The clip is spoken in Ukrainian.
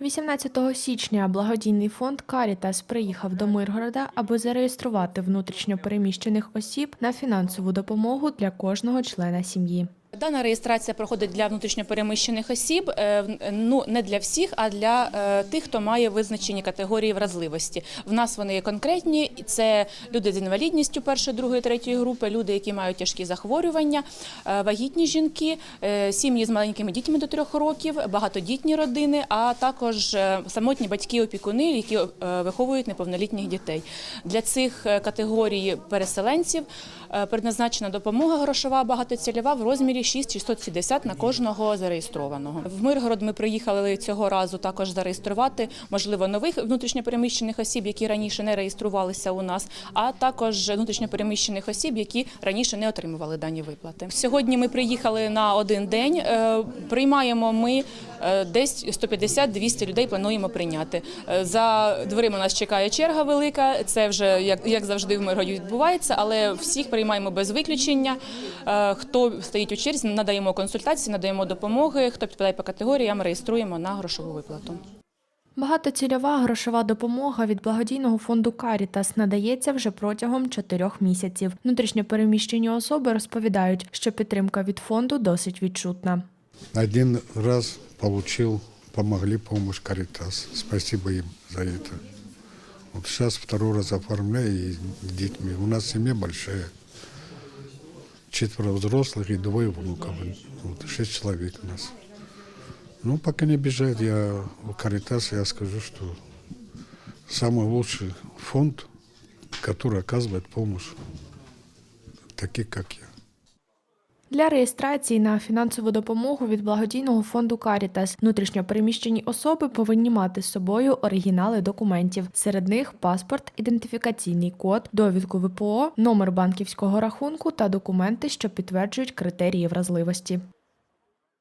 18 січня благодійний фонд Карітас приїхав до Миргорода, аби зареєструвати внутрішньо переміщених осіб на фінансову допомогу для кожного члена сім'ї. Дана реєстрація проходить для внутрішньопереміщених осіб, е, ну не для всіх, а для е, тих, хто має визначені категорії вразливості. В нас вони є конкретні. Це люди з інвалідністю першої, другої, третьої групи, люди, які мають тяжкі захворювання, е, вагітні жінки, сім'ї з маленькими дітьми до трьох років, багатодітні родини, а також самотні батьки-опікуни, які виховують неповнолітніх дітей. Для цих категорій переселенців предназначена допомога грошова багатоцільова в розмірі 6670 на кожного зареєстрованого. В Миргород ми приїхали цього разу також зареєструвати, можливо, нових внутрішньопереміщених осіб, які раніше не реєструвалися у нас, а також внутрішньопереміщених осіб, які раніше не отримували дані виплати. Сьогодні ми приїхали на один день. е, Приймаємо ми десь 150-200 людей. Плануємо прийняти. Е, За дверима нас чекає черга велика. Це вже як, завжди в Миргороді відбувається, але всіх приймаємо без виключення. Е, Хто стоїть у черзі, надаємо консультації, надаємо допомоги. Хто підпадає по категоріям, реєструємо на грошову виплату. Багатоцільова грошова допомога від благодійного фонду Карітас надається вже протягом чотирьох місяців. Внутрішньо переміщені особи розповідають, що підтримка від фонду досить відчутна. Один раз получил, помогли помощь Каритас. Спасибо им за это. Вот сейчас второй раз оформляю и детьми. У нас семья большая. Четверо взрослых и двое внуков. Вот, шесть человек у нас. Ну, пока не обижают, я у Каритаса я скажу, что самый лучший фонд, который оказывает помощь таких, как я. Для реєстрації на фінансову допомогу від благодійного фонду Карітас внутрішньопереміщені особи повинні мати з собою оригінали документів. Серед них паспорт, ідентифікаційний код, довідку ВПО, номер банківського рахунку та документи, що підтверджують критерії вразливості.